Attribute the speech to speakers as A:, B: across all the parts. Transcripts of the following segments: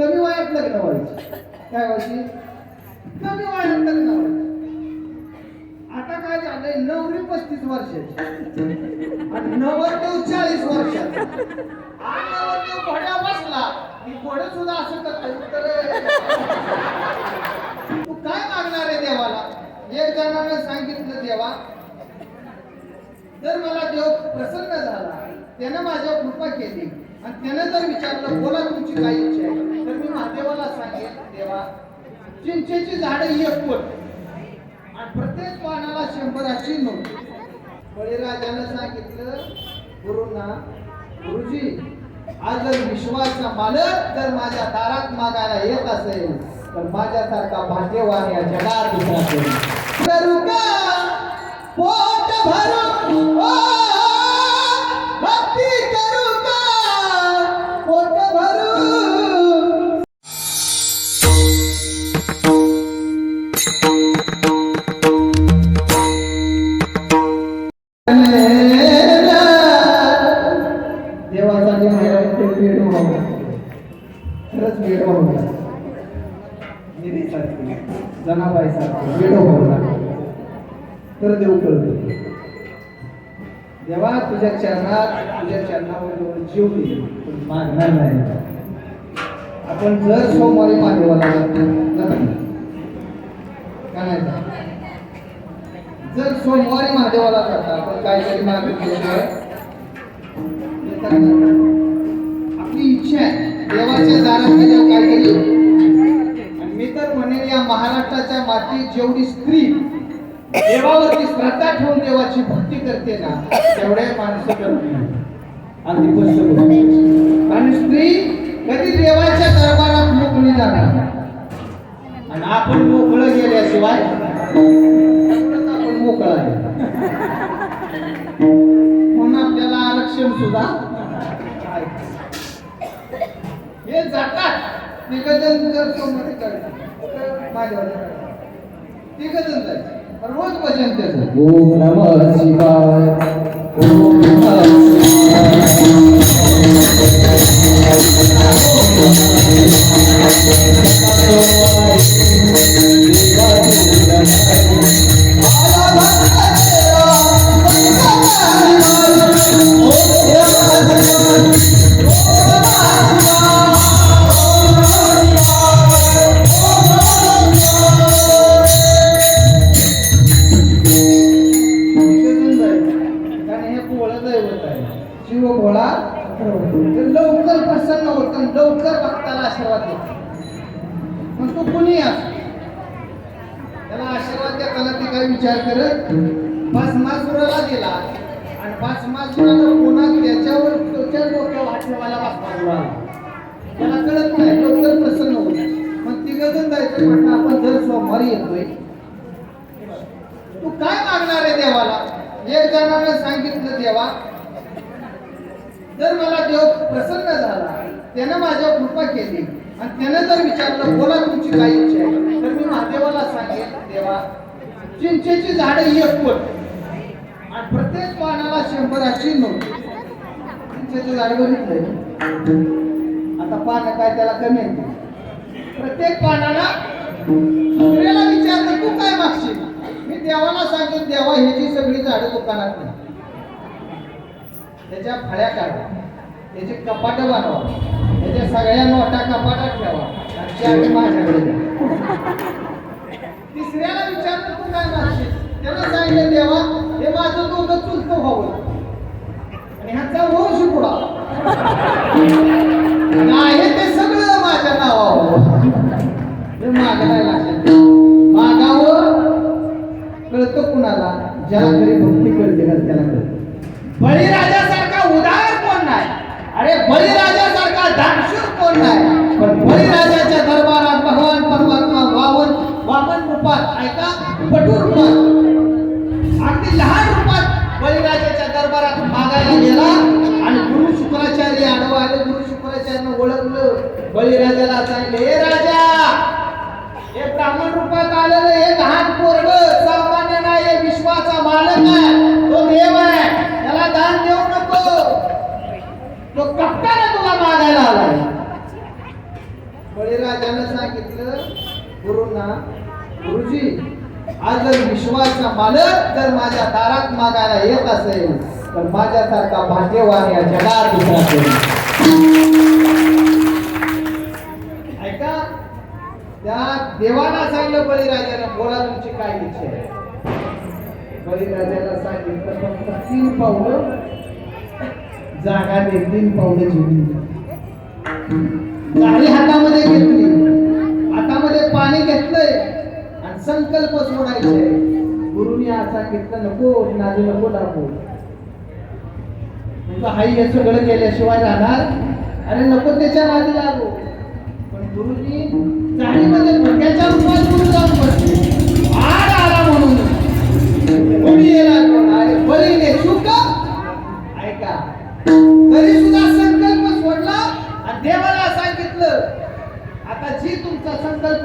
A: कमी वयात लग्न व्हायची. काय व्हायची? कमी वयात लग्न व्हायची. आता काय झालंय? नवरी पस्तीस वर्षाची. आणि नवरदेव चाळीस वर्षाचा. आणि नवरदेव घोड्या बसला. की घोडे सुद्धा असं करतात तर तू काय मागणार आहे देवाला? एक जणांना सांगितलं देवा जर मला देव प्रसन्न झाला त्यानं माझ्या कृपा केली. आणि त्याने जर विचारलं बोला तुमची काय इच्छा आहे? तर मी महादेवाला सांगेल देवा चिंचेची झाडं एक कोट आणि प्रत्येक पानाला शंभराची नोट बळीराजानं सांगितलं गुरुंना गुरुजी आज जर विश्वासचा मालक जर माझ्या दारात मागायला येत असेल तर माझ्यासारखा भाग्यवान या जगात दुसरा करू पोट भरून देवासाठी महिला ते वेड व्हावं खरंच वेड व्हावं निधीसारखी जनाबाईसारखी व्हावं तर देव कळतो. देवा तुझ्या चरणात तुझ्या चरणावर जीव दे पण मागणार नाही. आपण जर सोमवारी मागे जातो काय नाही. जर सोमवारी महादेवाला जाता आपण काहीतरी आपली इच्छा आहे. देवाच्या दारात केली आणि मी तर म्हणेन या महाराष्ट्राच्या मातीत जेवढी स्त्री देवावरती श्रद्धा ठेवून देवाची भक्ती करते ना तेवढे माणसं करत. आणि स्त्री कधी देवाच्या दरबारात मोकळी जाणार आणि आपण मोकळं गेल्याशिवाय मोकळा आहे. म्हणून आपल्याला आरक्षण सुद्धा हे जातात. निवेदन जर सोमवारी काढलं तिघजण जायचं. रोज भजन त्याचं. ओम नमः शिवाय. ओम दैवत आहे शिव भोळा ते लवकर प्रसन्न होत लवकर भक्ताला आशीर्वाद देतो. मग तो कुणी असतो त्याला आशीर्वाद देताना ते काय विचार करत भस्मासुराला दिला आणि भस्मासुराला पुन्हा त्याच्यावर त्याच्या डोक्यावर हात ठेवायला भस्मासुराला त्याला कळत नाही लवकर प्रसन्न होत मग तिघं जायचं म्हटलं आपण दर सोमवारी येतोय तू काय मागणार आहे देवाला? एक जणांना सांगितलं देवा जर मला देव प्रसन्न झाला त्यानं माझ्या कृपा केली आणि त्यानं जर विचारलं बोला तुमची काय इच्छा आहे तर मी महादेवाला सांगेल देवा चिंचेची झाडं एक कोट आणि प्रत्येक पानाला शंभराची नोट. चिंचेचं झाड बघितलंय आता पानं काय त्याला कमी आहे प्रत्येक पानाला दुसऱ्याला विचारलं तू काय मागशील? मी देवाला सांगेन देवा ह्याची सगळी झाडं दुकानात नाही. त्याच्या फळ्या काढा. त्याचे कपाट बनवा. त्याच्या सगळ्या नोटा कपाटात ठेवा. आणि माझ्याकडे तिसऱ्याला विचारलं तू काय मागशील त्याला सांगितलं देवा हे माझं दोघं चुलतं व्हावं आणि ह्याचा वंश पुढा. नाही ते सगळं माझ्या नावावर. हे मागायला कळतं कुणाला? ज्याला घरी भक्ती कळते का त्याला कळतं. बळीराजासारखा उदार कोण नाही? अरे बळीराजासारखा दानशूर कोण नाही? पण बळीराजाच्या दरबारात भगवान परमात्मा वावन वामन रूपात ऐका पटू रूपात अगदी लहान रूपात बळीराजाच्या दरबारात मागायला गेला आणि गुरु शुक्राचार्य आडवा आले. गुरु शुक्राचार्यानं ओळखलं. बळीराजाला सांगले हे राजा हे ब्राह्मण रूपात आलेलं हे लहान पोरग. बालक आहे. तो देव आहे. त्याला दान देऊ नको. तो कप्ताने तुला मागायला आलाय. बळीराजानं सांगितलं गुरुंना गुरुजी आज जर विश्वासचा मालक जर माझ्या दारात मागायला येत असेल तर माझ्यासारखा भाग्यवान या जगात दुसरा ऐका त्या देवाला सांगलं बळीराजानं बोला तुमची काय इच्छा आहे? बळीराजाला सांगितलं फक्त तीन पावलं जागा दे तीन पावलं घेऊन गाडी हातामध्ये घेतली. हातामध्ये पाणी घेतलंय आणि संकल्प सोडायचे. गुरुनी असा सांगितलं नको नाजू नको दाखवू तुझं हाई हे सगळं केल्याशिवाय राहणार. अरे नको त्याच्या नादी लागू. पण गुरुजी जाणीमध्ये भक्याच्या रूपात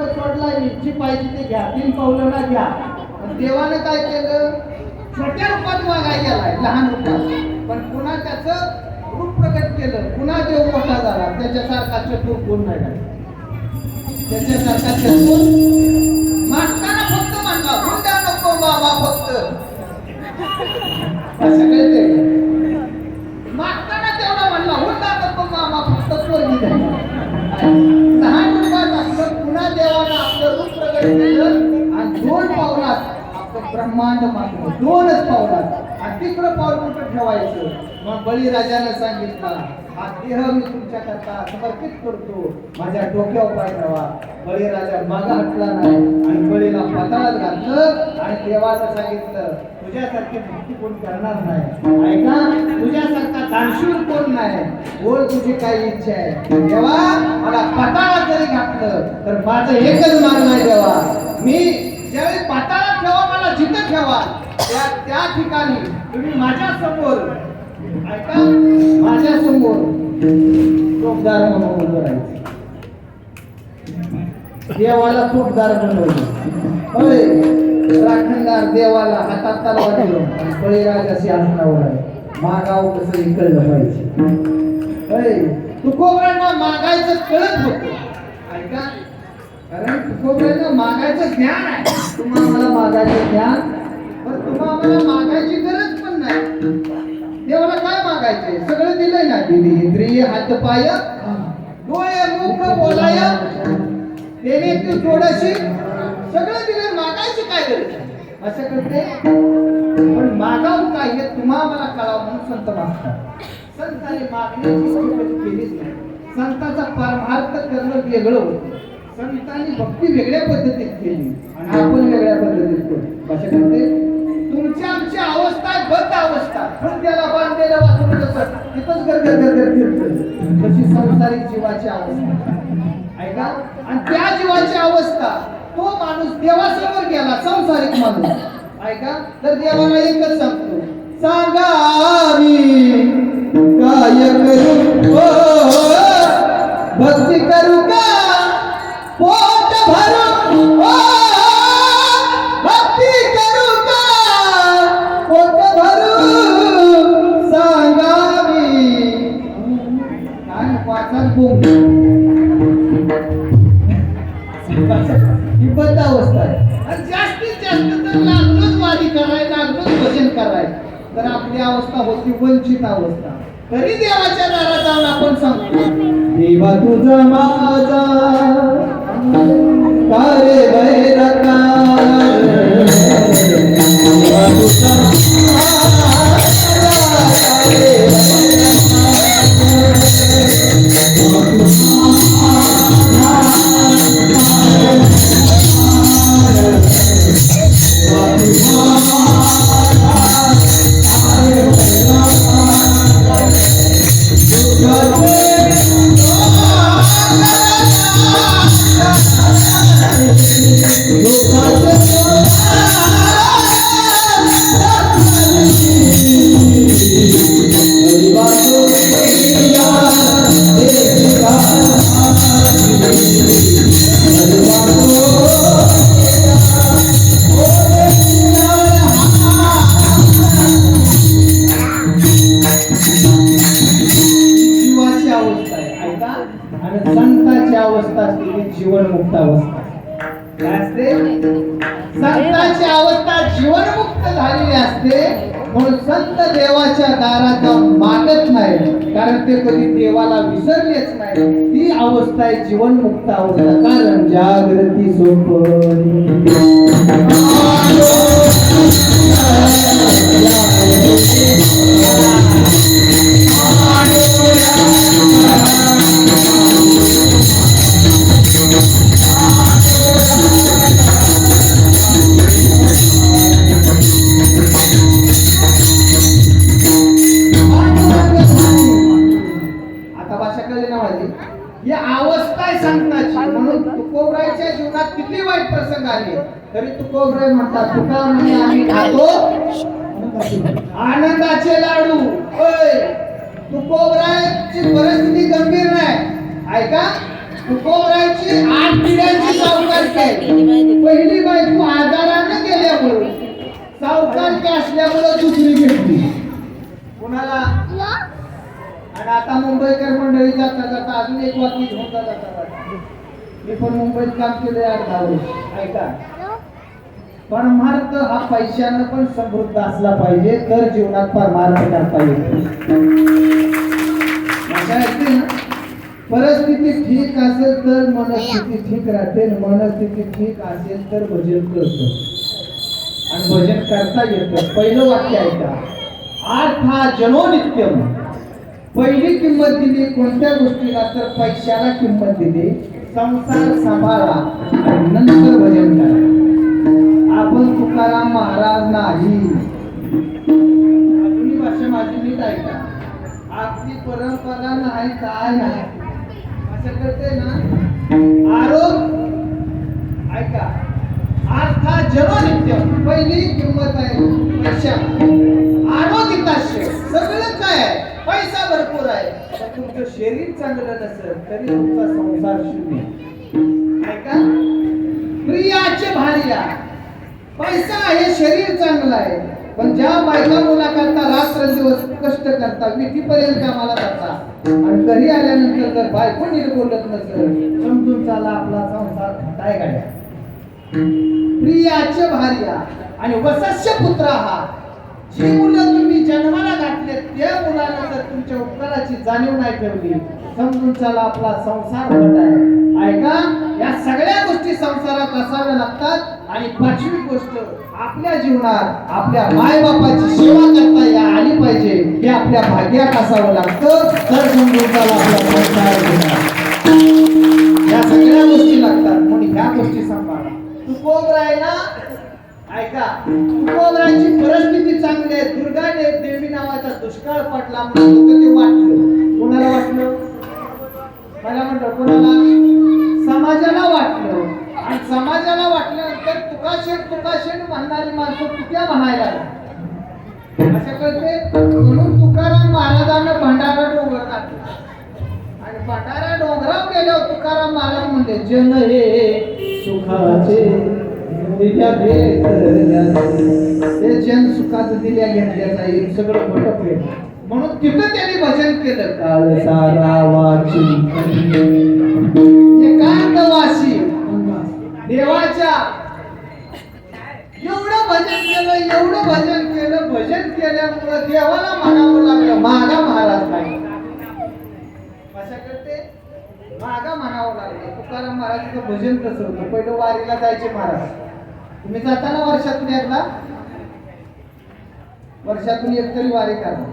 A: संकल्प सोडला मी जी पाहिजे ते घ्या. तीन पावलं ना घ्या. पण देवाने काय केलं? छोट्या रूपात वागाय गेलाय लहान रूपात. पण पुन्हा त्याचं रूप प्रकट केलं. पुन्हा देव मोठा झाला. त्याच्यासारखा चतुर कोण नाही त्याच्यासारखा चतुर मागताना फक्त मांडला हुंडा नको बाबा फक्त. सगळे ते मागताना तेवढा म्हणला हुंडा नको मामा फक्त पोरगी आणि दोन पावलात आपलं ब्रह्मांड मागतो दोनच पावलात. आणि तिकडं पाऊल कुठं ठेवायचं? मग बळीराजानं सांगितलं हा देह मी तुमच्याकरता समर्पित करतो. माझ्या डोक्यावर पाय ठेवा. बळीराजा मागा हटला नाही आणि बळीला पाताळात घातलं आणि देवाला सांगितलं तुझ्यासारखी भक्ती कोण करणार नाही? ऐका तुझ्यासारखा दानशूर कोण नाही? बोल तुझी काय इच्छा आहे. देवा मला पाताळा जरी घातलं तर माझं एकच मागणं आहे देवा मी ज्यावेळी पाताळा ठेवा मला जिथं ठेवा त्या त्या ठिकाणी तुम्ही माझ्यासमोर ऐका माझ्यासमोर चोपदार म्हणून उभं राहायचं. देवाला चोपदार बनवलं. होय. राखणदार देवाला हातात तलवार दिलं आणि बळीराजा सिंहासनावर आहे मागाव कसं हे कळलं पाहिजे. तुकोबऱ्यांना मागायचं कळत होत. ऐका कारण तुकोबऱ्यांना मागायचं ज्ञान आहे. तुम्हाला मला मागायचं ज्ञान पण तुम्हाला मागायची गरज पण नाही. देवाला काय मागायचंय? सगळं दिलंय ना दिली इंद्रिय हातपाय डोळे मुख बोलाय. त्याने तू थोडशी सगळं दिलं मागायची काय गरज असं करते? पण मागाव काय हे तुम्हा मला कळावं म्हणून संत मागतात. संताने मागण्याची केलीच नाही. संताचा परमार्थ करणं वेगळं होतं. संतांनी भक्ती वेगळ्या पद्धतीत केली आणि आपण वेगळ्या पद्धतीत करतो असं करते? तुमच्या आमची अवस्था बद्ध अवस्था. पण त्याला बांधलेलं वाचून कसं तिथंच गरगर गरगर तशी संसारिक जीवाची अवस्था. ऐका? आणि त्या जीवाची अवस्था तो माणूस देवासमोर गेला संसारिक माणूस. ऐका तर देवाला एकच सांगतो? सांगावी काय करू ओ, हो, भक्ती करू का? पोट भरू ओ, हो, भक्ती ही बद्ध अवस्था. आहे आणि जास्तीत जास्त जर लागलोच वारी कराय लागलोच भजन कराय तर आपली अवस्था होती वंचित अवस्था. तरी देवाच्या दारात जाऊन आपण सांगतो. देवा तुझा माझा कारे वैरका जीवनमुक्त अवस्था. काय असते? संतांची अवस्था जीवनमुक्त झालेली असते म्हणून संत देवाच्या दारात जाऊन मागत नाही. कारण ते कधी देवाला विसरलेच नाही. ती अवस्था आहे जीवनमुक्त अवस्था. कारण जागृती सोपली सावकारकी असल्यामुळे दुसरी घेतली कुणाला? आणि आता मुंबईकर मंडळी जाता जाता अजून एक वाक्य घेऊन जातात मी पण मुंबईत काम केलं दहा वर्ष. ऐका. परमार्थ हा पैशानं पण समृद्ध असला पाहिजे. तर जीवनात परमार्थ करता येतो परिस्थिती ठीक असेल तर मनस्थिती ठीक राहते. मनस्थिती ठीक असेल तर भजन करतो. आणि भजन करता येतं. पहिलं वाक्य ऐका. अर्थ हा जनो नित्यम पहिली किंमत दिली कोणत्या गोष्टीला? तर पैशाला किंमत दिली. संसार सांभाळा आणि नंतर भजन करा. आपण तुकाराम महाराज नाही. आपली भाषा माझी नीट ऐका. आपली परंपरा नाही काय नाही. असं करते ना? आरोप? ऐका. अर्था जनो पहिली किंमत आहे पैशा आरोग्यताशय सगळं काय आहे? पैसा भरपूर आहे. पण तुमचं शरीर चांगलं नसेल तरी तुमचा संसार शून्य ऐका प्रियाचे भार्या. पैसा आहे शरीर चांगलं आहे. पण ज्या बायका मुला करता रात्र दिवस कष्ट करता विधीपर्यंत कामाला जाता आणि घरी आल्यानंतर जर बायको निर्बोलत नसेल समजून चाला आपला संसार काय गाड्या. प्रियाचे भार्या आणि वसस्य पुत्र हा जी मुलं तुम्ही जन्माला घातले त्या मुलाला जर तुमच्या उपकाराची जाणीव नाही ठेवली समजून चला आपला संसार होत आहे. ऐका या सगळ्या गोष्टी संसारात असाव्या लागतात आणि पाचवी गोष्ट आपल्या जीवनात आपल्या मायबापाची सेवा करता या आली पाहिजे हे आपल्या भाग्यात असावं लागतं. तर समजून चला आपला संसार या सगळ्या गोष्टी लागतात. म्हणून ह्या गोष्टी सांभाळा. तुकोबरायला ऐका तुकोबरायची परिस्थिती चांगली आहे. दुर्गा देवी नावाचा दुष्काळ पडला म्हणून ते वाटलं. कोणाला वाटलं? मला म्हणतो कोणाला? समाजाला वाटलं. आणि समाजाला वाटल्यानंतर तुकाशेन तुकाशेन म्हणणारी माणसं तुक्या म्हणायला असं कळते म्हणून तुकाराम महाराजांना भंडारा डोंगर टाकला भंडारा डोंगरावर गेल्यावर तुकाराम महाराज म्हणते जन हे सुखाचे. ते जन सुखाचं दिल्या घेतल्याचा एक सगळं भटकले म्हणून तिथं त्यांनी भजन केलं काळ सारा वाची एकांतवासी देवाच्या एवढं भजन केलं एवढं भजन केलं भजन केल्यामुळं देवाला म्हणावं लागलं मागा महाराज नाही अशा करते मागा म्हणावं लागलं तुकाराम महाराजांचं भजन कसं होतं? पहिलं वारीला जायचे महाराज. तुम्ही जाताना वर्षातून एकदा? वर्षातून एक तरी वारी करा.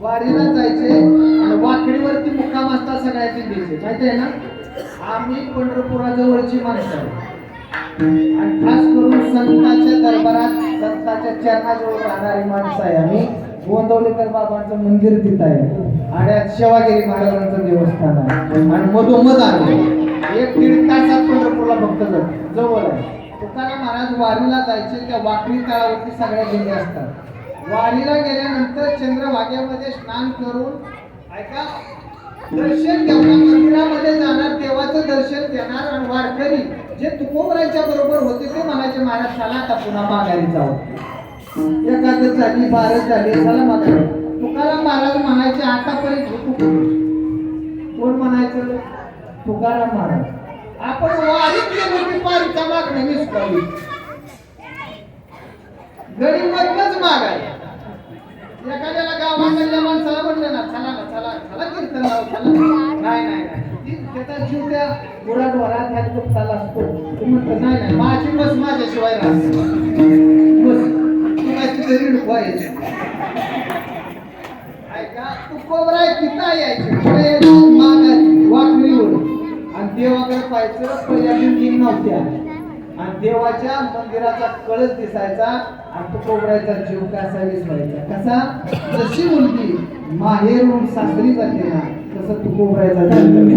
A: वारीला जायचे आणि वाकडीवरती मुक्काम असता सगळ्याचे द्यायचे माहिती आहे ना? आम्ही पंढरपुराजवळची माणसं आणि खास करून संतांच्या दरबारात संतांच्या चरणाजवळ राहणारी माणसं आहे आम्ही. गोंदवलेकर बाबांचं मंदिर तिथं आहे. आणि शेवागिरी महाराजांचं देवस्थान आहे. आणि मधोमध आहे एक दीड तासात पंढरपूरला भक्त जातो जवळ आहे. तुकाराम महाराज वारीला जायचे त्या वाकडी तळावरती सगळ्या गेले असतात. वारीला गेल्यानंतर चंद्रभाग्यामध्ये स्नान करून ऐका दर्शन घेऊन मंदिरामध्ये जाणार देवाचं दर्शन घेणार आणि वारकरी जे तुकोबराच्या बरोबर होते ते म्हणायचे महाराज चला आता पुन्हा माघारी जाऊ. एखादं झाली बारच झाली चला माघारी तुकाराम महाराज म्हणायचे आतापर्यंत कोण म्हणायचं? तुकाराम महाराज आपण वारीत गेलो की पारीच्या मागण्या निसकावी गडी मधनच मागाय. एखाद्याला गावाकडल्या माणसाला म्हणलं ना चला ना चला चला कीर्तन लाव चला. नाही नाही नाही. त्याचा जीव त्या गुराढोरात ह्या असतो. म्हणतो नाही नाही माझी बस माझ्याशिवाय राहते बस. ऐका तू कोबरा तिथं यायची पुढे मागायची आणि देवाकडे पाहायचं पहिल्या टीम नव्हत्या. आणि देवाच्या मंदिराचा कळस दिसायचा आणि तो कोबरायचा जीव कसा विसरायचा कसा? जशी मुलगी माहेरून सासरी जाते ना तसं तू कोबरायचा जीव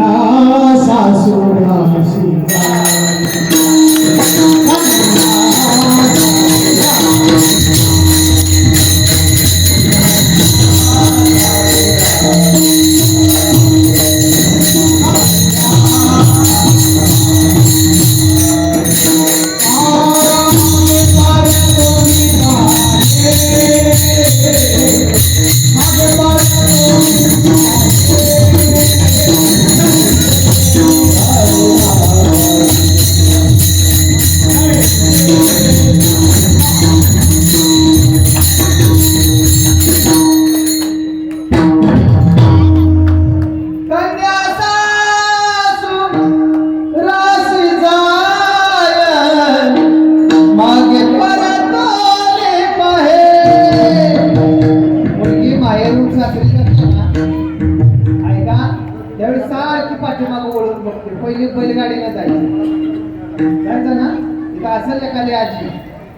A: अशी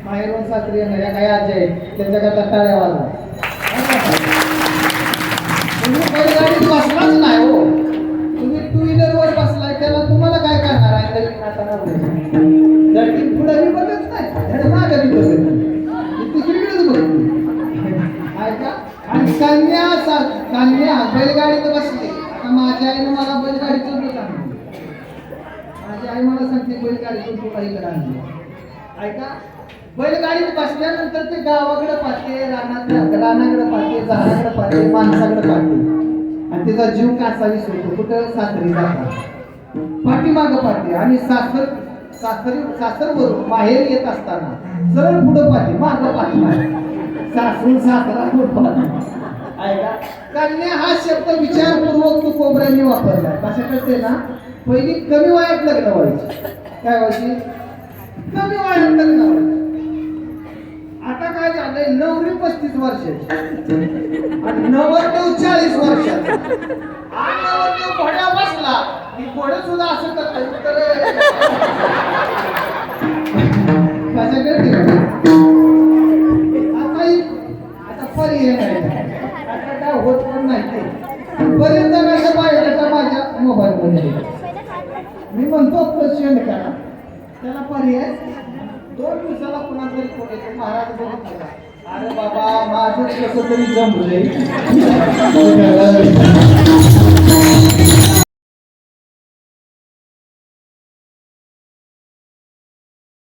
A: माहेरून सासरी येणाऱ्या काही आजी आहेत त्यांच्याकडे टाळ्या वाजवा तुम्ही बैलगाडीत बसलाच नाही हो. तुम्ही टू व्हीलरवर बसलाय त्याला तुम्हाला काय करणार आहे? धडकी पुढे बी बघत नाही धड मागे बी बघत नाही. तिकडे ऐका आणि कन्या कन्या बैलगाडीत बसली. आता माझ्या आईनं मला बैलगाडी दूध आणलं माझी आई मला सांगते बैलगाडी तू काही करा ऐका बैलगाडीत बसल्यानंतर ते गावाकडे पाहते रानात रानाकडे पाहते झाडाकडे पाहते माणसाकडे पाहते. आणि त्याचा जीव कासावीस होतो कुठं सासरी जातात. पाठीमागं पाहते आणि सासर सासरी सासरवरून बाहेर येत असताना सरळ पुढं पाहते मागं पाहते. सासून सासरा पाहते. ऐका कन्या हा शब्द विचारपूर्वक तू कोबऱ्यांनी वापरला. कशा करते ना पहिली कमी वयात लग्न व्हायची. काय व्हायची? कमी वाढत आता काय झालंय? नवरी पस्तीस वर्ष आणि नवरदेव चाळीस वर्ष आणि नवरदेव घोड्या बसला. की घोडे सुद्धा असं करतात तर आता आता पर्याय नाही पर्याय दोन दिवसाला कुणा तरी कोणी महाराज बघत का? अरे बाबा माझं कसं तरी जमलंय.